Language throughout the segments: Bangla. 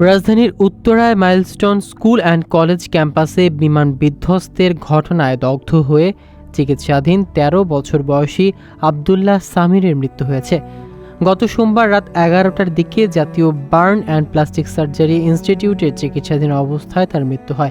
রাজধানীর উত্তরায় মাইলস্টোন স্কুল অ্যান্ড কলেজ ক্যাম্পাসে বিমান বিধ্বস্তের ঘটনায় দগ্ধ হয়ে চিকিৎসাধীন ১৩ বছর বয়সী আবদুল্লাহ সামিরের মৃত্যু হয়েছে। গত সোমবার রাত এগারোটার দিকে জাতীয় বার্ন অ্যান্ড প্লাস্টিক সার্জারি ইনস্টিটিউটের চিকিৎসাধীন অবস্থায় তার মৃত্যু হয়।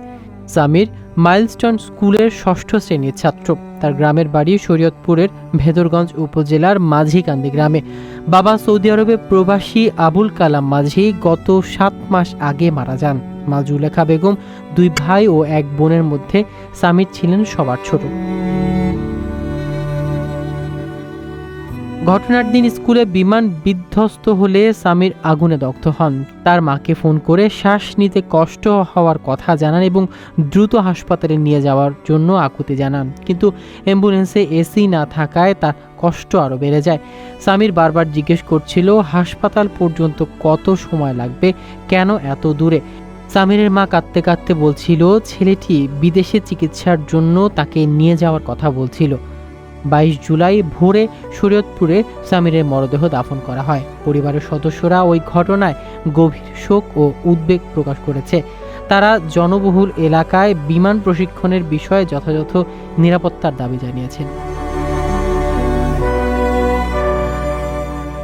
সামির মাইলস্টোন স্কুলের ষষ্ঠ শ্রেণির ছাত্র। তার গ্রামের বাড়ি শরীয়তপুরের ভেদরগঞ্জ উপজেলার মাঝিকান্দি গ্রামে। বাবা সৌদি আরবে প্রবাসী আবুল কালাম মাঝি গত সাত মাস আগে মারা যান। মা জুলেখা বেগম দুই ভাই ও এক বোনের মধ্যে সামির ছিলেন সবার ছোট। ঘটনার দিন স্কুলে বিমান বিধ্বস্ত হলে সামির আগুনে দগ্ধ হন। তার মাকে ফোন করে শ্বাস নিতে কষ্ট হওয়ার কথা জানান এবং দ্রুত হাসপাতালে নিয়ে যাওয়ার জন্য আকুতি জানান। কিন্তু অ্যাম্বুলেন্সে এসি না থাকায় তার কষ্ট আরও বেড়ে যায়। সামির বারবার জিজ্ঞেস করছিল, হাসপাতাল পর্যন্ত কত সময় লাগবে? কেন এত দূরে? সামিরের মা কাঁদতে কাঁদতে বলছিল, ছেলেটি বিদেশে চিকিৎসার জন্য তাকে নিয়ে যাওয়ার কথা বলছিল। বাইশ জুলাই ভোরে শরীয়তপুরে সামিরের মরদেহ দাফন করা হয়। পরিবারের সদস্যরা ওই ঘটনায় গভীর শোক ও উদ্বেগ প্রকাশ করেছে। তারা জনবহুল এলাকায় বিমান প্রশিক্ষণের বিষয়ে যথাযথ নিরাপত্তার দাবি জানিয়েছেন।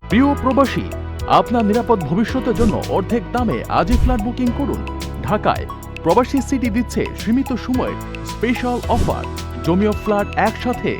প্রিয় প্রবাসী, আপনার নিরাপদ ভবিষ্যতের জন্য অর্ধেক দামে আজই ফ্ল্যাট বুকিং করুন। ঢাকায় প্রবাসী সিটি দিচ্ছে সীমিত সময়ের স্পেশাল অফার। জমি ও ফ্ল্যাট একসাথে